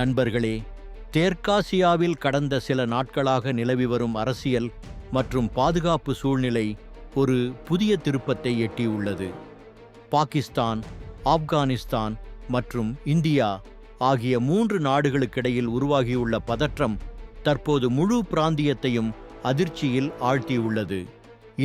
நண்பர்களே தெற்காசியாவில் கடந்த சில நாட்களாக நிலவி வரும் அரசியல் மற்றும் பாதுகாப்பு சூழ்நிலை ஒரு புதிய திருப்பத்தை எட்டியுள்ளது. பாகிஸ்தான் ஆப்கானிஸ்தான் மற்றும் இந்தியா ஆகிய மூன்று நாடுகளுக்கிடையில் உருவாகியுள்ள பதற்றம் தற்போது முழு பிராந்தியத்தையும் அதிர்ச்சியில் ஆழ்த்தியுள்ளது.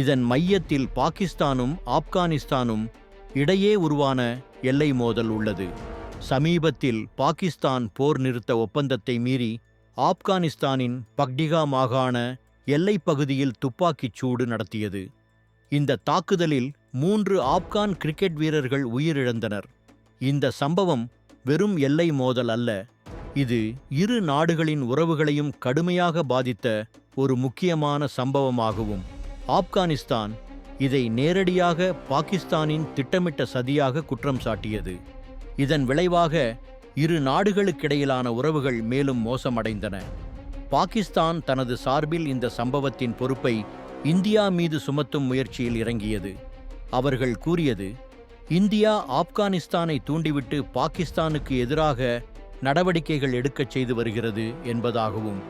இதன் மையத்தில் பாகிஸ்தானும் ஆப்கானிஸ்தானும் இடையே உருவான எல்லை மோதல் உள்ளது. சமீபத்தில் பாகிஸ்தான் போர் நிறுத்த ஒப்பந்தத்தை மீறி ஆப்கானிஸ்தானின் பக்டிகா மாகாண எல்லைப் பகுதியில் துப்பாக்கிச் சூடு நடத்தியது. இந்த தாக்குதலில் மூன்று ஆப்கான் கிரிக்கெட் வீரர்கள் உயிரிழந்தனர். இந்த சம்பவம் வெறும் எல்லை மோதல் அல்ல இது இரு நாடுகளின் உறவுகளையும் கடுமையாக பாதித்த ஒரு முக்கியமான சம்பவமாகவும் ஆப்கானிஸ்தான் இதை நேரடியாக பாகிஸ்தானின் திட்டமிட்ட சதியாக குற்றம் சாட்டியது. இதன் விளைவாக இரு நாடுகளுக்கிடையிலான உறவுகள் மேலும் மோசமடைந்தன. பாகிஸ்தான் தனது சார்பில் இந்த சம்பவத்தின் பொறுப்பை இந்தியா மீது சுமத்தும் முயற்சியில் இறங்கியது. அவர்கள் கூறியது இந்தியா ஆப்கானிஸ்தானை தூண்டிவிட்டு பாகிஸ்தானுக்கு எதிராக நடவடிக்கைகள் எடுக்கச் செய்து வருகிறது என்பதாகவும்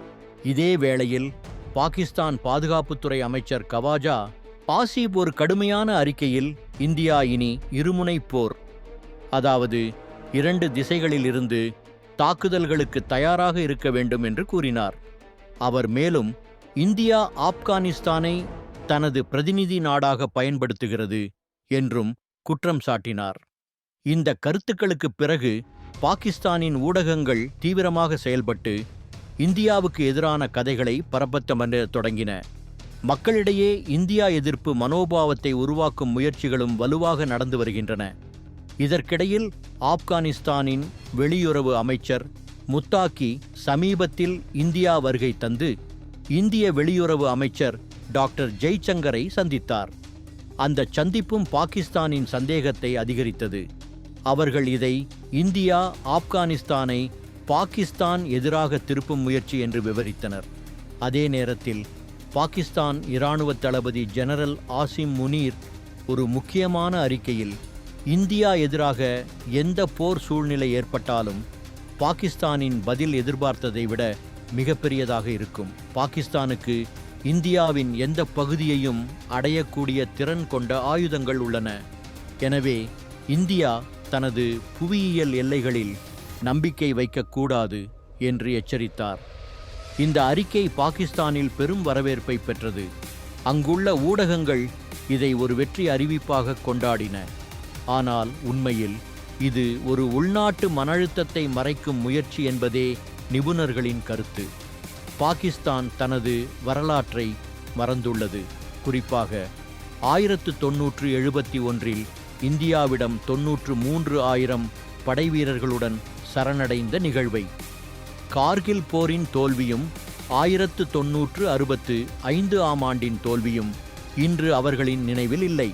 இதே வேளையில் பாகிஸ்தான் பாதுகாப்புத்துறை அமைச்சர் கவாஜா ஆசிப் ஒரு கடுமையான அறிக்கையில் இந்தியா இனி இருமுனை போர் அதாவது இரண்டு திசைகளிலிருந்து தாக்குதல்களுக்கு தயாராக இருக்க வேண்டும் என்று கூறினார். அவர் மேலும் இந்தியா ஆப்கானிஸ்தானை தனது பிரதிநிதி நாடாக பயன்படுத்துகிறது என்றும் குற்றம் சாட்டினார். இந்த கருத்துக்களுக்குப் பிறகு பாகிஸ்தானின் ஊடகங்கள் தீவிரமாக செயல்பட்டு இந்தியாவுக்கு எதிரான கதைகளை பரப்பத்தமன தொடங்கின. மக்களிடையே இந்தியா எதிர்ப்பு மனோபாவத்தை உருவாக்கும் முயற்சிகளும் வலுவாக நடந்து வருகின்றன. இதற்கிடையில் ஆப்கானிஸ்தானின் வெளியுறவு அமைச்சர் முத்தாக்கி சமீபத்தில் இந்தியா வருகை தந்து இந்திய வெளியுறவு அமைச்சர் டாக்டர் ஜெய்சங்கரை சந்தித்தார். அந்த சந்திப்பும் பாகிஸ்தானின் சந்தேகத்தை அதிகரித்தது. அவர்கள் இதை இந்தியா ஆப்கானிஸ்தானை பாகிஸ்தான் எதிராக திருப்பும் முயற்சி என்று விவரித்தனர். அதே நேரத்தில் பாகிஸ்தான் இராணுவ தளபதி ஜெனரல் ஆசிம் முனீர் ஒரு முக்கியமான அறிக்கையில் இந்தியா எதிராக எந்த போர் சூழ்நிலை ஏற்பட்டாலும் பாகிஸ்தானின் பதில் எதிர்பார்த்ததை விட மிகப்பெரியதாக இருக்கும். பாகிஸ்தானுக்கு இந்தியாவின் எந்த பகுதியையும் அடையக்கூடிய திறன் கொண்ட ஆயுதங்கள் உள்ளன. எனவே இந்தியா தனது புவியியல் எல்லைகளில் நம்பிக்கை வைக்கக்கூடாது என்று எச்சரித்தார். இந்த அறிக்கை பாகிஸ்தானில் பெரும் வரவேற்பை பெற்றது. அங்குள்ள ஊடகங்கள் இதை ஒரு வெற்றி அறிவிப்பாக கொண்டாடின. ஆனால் உண்மையில் இது ஒரு உள்நாட்டு மன அழுத்தத்தை மறைக்கும் முயற்சி என்பதே நிபுணர்களின் கருத்து. பாகிஸ்தான் தனது வரலாற்றை மறந்துள்ளது. குறிப்பாக ஆயிரத்து தொன்னூற்று எழுபத்தி ஒன்றில் இந்தியாவிடம் தொன்னூற்று மூன்று ஆயிரம் படைவீரர்களுடன் சரணடைந்த நிகழ்வை. கார்கில் போரின் தோல்வியும் ஆயிரத்து தொன்னூற்று அறுபத்து ஐந்து ஆம் ஆண்டின் தோல்வியும் இன்று அவர்களின் நினைவில் இல்லை.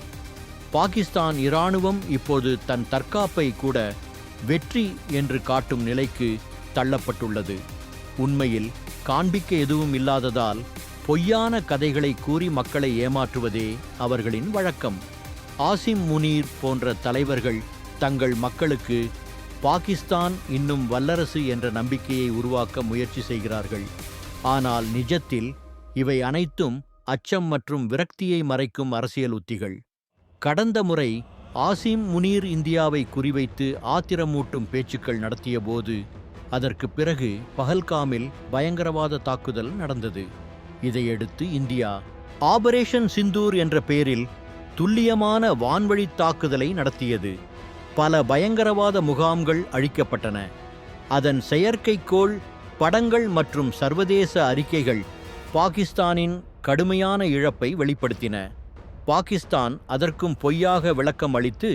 பாகிஸ்தான் இராணுவம் இப்போது தன் தற்காப்பை கூட வெற்றி என்று காட்டும் நிலைக்கு தள்ளப்பட்டுள்ளது. உண்மையில் காண்பிக்க எதுவும் இல்லாததால் பொய்யான கதைகளை கூறி மக்களை ஏமாற்றுவதே அவர்களின் வழக்கம். ஆசிம் முனீர் போன்ற தலைவர்கள் தங்கள் மக்களுக்கு பாகிஸ்தான் இன்னும் வல்லரசு என்ற நம்பிக்கையை உருவாக்க முயற்சி செய்கிறார்கள். ஆனால் நிஜத்தில் இவை அனைத்தும் அச்சம் மற்றும் விரக்தியை மறைக்கும் அரசியல் உத்திகள். கடந்த முறை ஆசிம் முனீர் இந்தியாவை குறிவைத்து ஆத்திரமூட்டும் பேச்சுக்கள் நடத்தியபோது அதற்கு பிறகு பஹல்காமில் பயங்கரவாத தாக்குதல் நடந்தது. இதையடுத்து இந்தியா ஆபரேஷன் சிந்தூர் என்ற பெயரில் துல்லியமான வான்வழி தாக்குதலை நடத்தியது. பல பயங்கரவாத முகாம்கள் அழிக்கப்பட்டன. அதன் செயற்கைக்கோள் படங்கள் மற்றும் சர்வதேச அறிக்கைகள் பாகிஸ்தானின் கடுமையான இழப்பை வெளிப்படுத்தின. பாகிஸ்தான் அதற்கும் பொய்யாக விளக்கம் அளித்து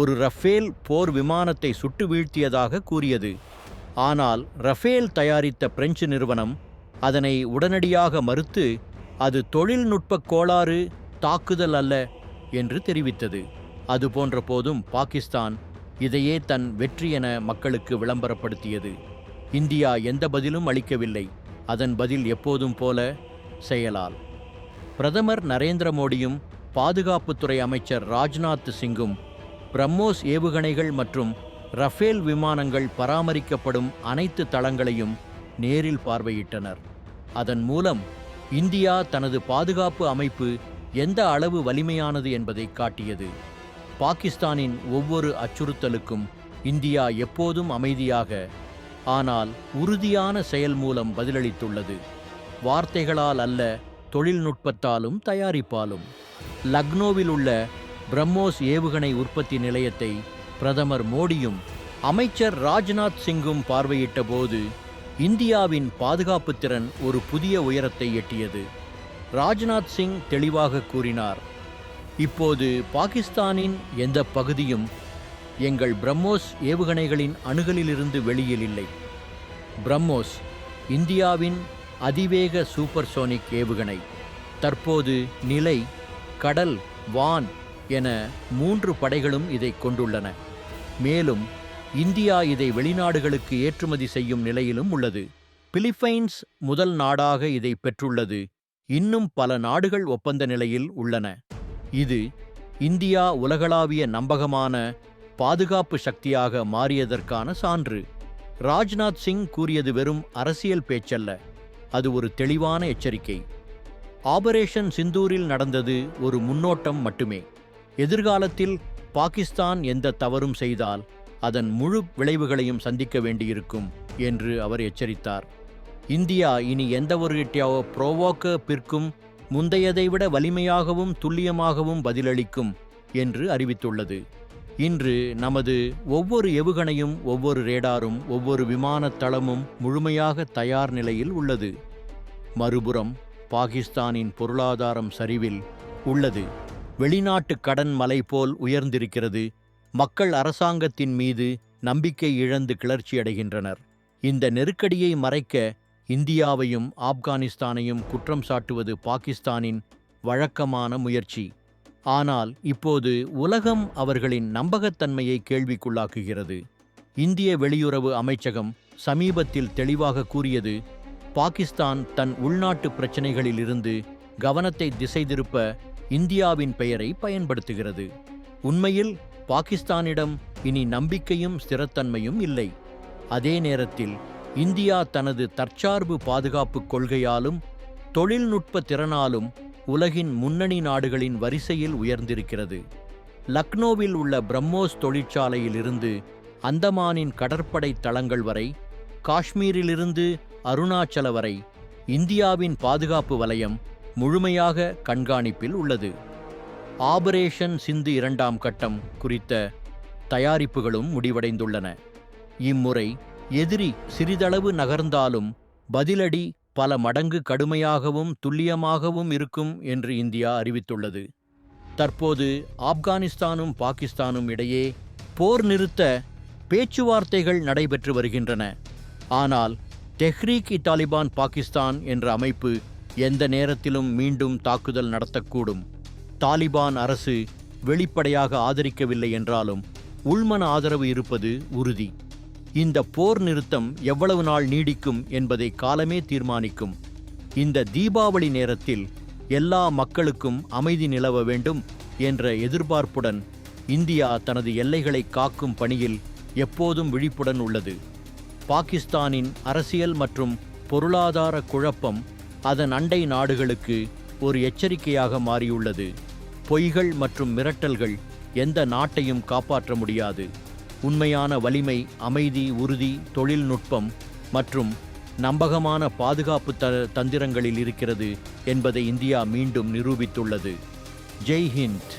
ஒரு ரஃபேல் போர் விமானத்தை சுட்டு வீழ்த்தியதாக கூறியது. ஆனால் ரஃபேல் தயாரித்த பிரெஞ்சு நிறுவனம் அதனை உடனடியாக மறுத்து அது தொழில்நுட்ப கோளாறு தாக்குதல் அல்ல என்று தெரிவித்தது. அதுபோன்ற போதும் பாகிஸ்தான் இதையே தன் வெற்றி என மக்களுக்கு விளம்பரப்படுத்தியது. இந்தியா எந்த பதிலும் அளிக்கவில்லை. அதன் பதில் எப்போதும் போல செயலால். பிரதமர் நரேந்திர மோடியும் பாதுகாப்புத்துறை அமைச்சர் ராஜ்நாத் சிங்கும் பிரம்மோஸ் ஏவுகணைகள் மற்றும் ரஃபேல் விமானங்கள் பராமரிக்கப்படும் அனைத்து தளங்களையும் நேரில் பார்வையிட்டனர். அதன் மூலம் இந்தியா தனது பாதுகாப்பு அமைப்பு எந்த அளவு வலிமையானது என்பதை காட்டியது. பாகிஸ்தானின் ஒவ்வொரு அச்சுறுத்தலுக்கும் இந்தியா எப்போதும் அமைதியாக ஆனால் உறுதியான செயல் மூலம் பதிலளித்துள்ளது. வார்த்தைகளால் அல்ல தொழில்நுட்பத்தாலும் தயாரிப்பாலும். லக்னோவில் உள்ள பிரம்மோஸ் ஏவுகணை உற்பத்தி நிலையத்தை பிரதமர் மோடியும் அமைச்சர் ராஜ்நாத் சிங்கும் பார்வையிட்ட போது இந்தியாவின் பாதுகாப்பு திறன் ஒரு புதிய உயரத்தை எட்டியது. ராஜ்நாத் சிங் தெளிவாக கூறினார் இப்போது பாகிஸ்தானின் எந்த பகுதியும் எங்கள் பிரம்மோஸ் ஏவுகணைகளின் அணுகலிலிருந்து வெளியில் இல்லை. பிரம்மோஸ் இந்தியாவின் அதிவேக சூப்பர்சோனிக் ஏவுகணை. தற்போது நிலை கடல் வான் என மூன்று படைகளும் இதை கொண்டுள்ளன. மேலும் இந்தியா இதை வெளிநாடுகளுக்கு ஏற்றுமதி செய்யும் நிலையிலும் உள்ளது. பிலிப்பைன்ஸ் முதல் நாடாக இதை பெற்றுள்ளது. இன்னும் பல நாடுகள் ஒப்பந்த நிலையில் உள்ளன. இது இந்தியா உலகளாவிய நம்பகமான பாதுகாப்பு சக்தியாக மாறியதற்கான சான்று. ராஜ்நாத் சிங் கூறியது வெறும் அரசியல் பேச்சல்ல. அது ஒரு தெளிவான எச்சரிக்கை. ஆபரேஷன் சிந்தூரில் நடந்தது ஒரு முன்னோட்டம் மட்டுமே. எதிர்காலத்தில் பாகிஸ்தான் எந்த தவறும் செய்தால் அதன் முழு விளைவுகளையும் சந்திக்க வேண்டியிருக்கும் என்று அவர் எச்சரித்தார். இந்தியா இனி எந்தவொரு புரோவோக்க பிற்கும் முந்தையதை விட வலிமையாகவும் துல்லியமாகவும் பதிலளிக்கும் என்று அறிவித்துள்ளது. இன்று நமது ஒவ்வொரு ஏவுகணையும் ஒவ்வொரு ரேடாரும் ஒவ்வொரு விமானத் தளமும் முழுமையாக தயார் நிலையில் உள்ளது. மறுபுறம் பாகிஸ்தானின் பொருளாதாரம் சரிவில் உள்ளது. வெளிநாட்டு கடன் மலை போல் உயர்ந்திருக்கிறது. மக்கள் அரசாங்கத்தின் மீது நம்பிக்கை இழந்து கிளர்ச்சியடைகின்றனர். இந்த நெருக்கடியை மறைக்க இந்தியாவையும் ஆப்கானிஸ்தானையும் குற்றம் சாட்டுவது பாகிஸ்தானின் வழக்கமான முயற்சி. ஆனால் இப்போது உலகம் அவர்களின் நம்பகத்தன்மையை கேள்விக்குள்ளாக்குகிறது. இந்திய வெளியுறவு அமைச்சகம் சமீபத்தில் தெளிவாக கூறியது பாகிஸ்தான் தன் உள்நாட்டு பிரச்சினைகளிலிருந்து கவனத்தை திசை திருப்ப இந்தியாவின் பெயரை பயன்படுத்துகிறது. உண்மையில் பாகிஸ்தானிடம் இனி நம்பிக்கையும் ஸ்திரத்தன்மையும் இல்லை. அதே நேரத்தில் இந்தியா தனது தற்சார்பு பாதுகாப்பு கொள்கையாலும் தொழில்நுட்ப திறனாலும் உலகின் முன்னணி நாடுகளின் வரிசையில் உயர்ந்திருக்கிறது. லக்னோவில் உள்ள பிரம்மோஸ் தொழிற்சாலையிலிருந்து அந்தமானின் கடற்படை தளங்கள் வரை காஷ்மீரிலிருந்து அருணாச்சல வரை இந்தியாவின் பாதுகாப்பு வலயம் முழுமையாக கண்காணிப்பில் உள்ளது. ஆபரேஷன் சிந்து இரண்டாம் கட்டம் குறித்த தயாரிப்புகளும் முடிவடைந்துள்ளன. இம்முறை எதிரி சிறிதளவு நகர்ந்தாலும் பதிலடி பல மடங்கு கடுமையாகவும் துல்லியமாகவும் இருக்கும் என்று இந்தியா அறிவித்துள்ளது. தற்போது ஆப்கானிஸ்தானும் பாகிஸ்தானும் இடையே போர் நிறுத்த பேச்சுவார்த்தைகள் நடைபெற்று வருகின்றன. ஆனால் தெஹ்ரீக் இ தாலிபான் பாகிஸ்தான் என்ற அமைப்பு எந்த நேரத்திலும் மீண்டும் தாக்குதல் நடத்தக்கூடும். தாலிபான் அரசு வெளிப்படையாக ஆதரிக்கவில்லை என்றாலும் உள்மன ஆதரவு இருப்பது உறுதி. இந்த போர் நிறுத்தம் எவ்வளவு நாள் நீடிக்கும் என்பதை காலமே தீர்மானிக்கும். இந்த தீபாவளி நேரத்தில் எல்லா மக்களுக்கும் அமைதி நிலவ வேண்டும் என்ற எதிர்பார்ப்புடன் இந்தியா தனது எல்லைகளை காக்கும் பணியில் எப்போதும் விழிப்புடன் உள்ளது. பாகிஸ்தானின் அரசியல் மற்றும் பொருளாதார குழப்பம் அதன் அண்டை நாடுகளுக்கு ஒரு எச்சரிக்கையாக மாறியுள்ளது. பொய்கள் மற்றும் மிரட்டல்கள் எந்த நாட்டையும் காப்பாற்ற முடியாது. உண்மையான வலிமை அமைதி உறுதி தொழில்நுட்பம் மற்றும் நம்பகமான பாதுகாப்பு த தந்திரங்களில் இருக்கிறது என்பதை இந்தியா மீண்டும் நிரூபித்துள்ளது. ஜெய் ஹிந்த்.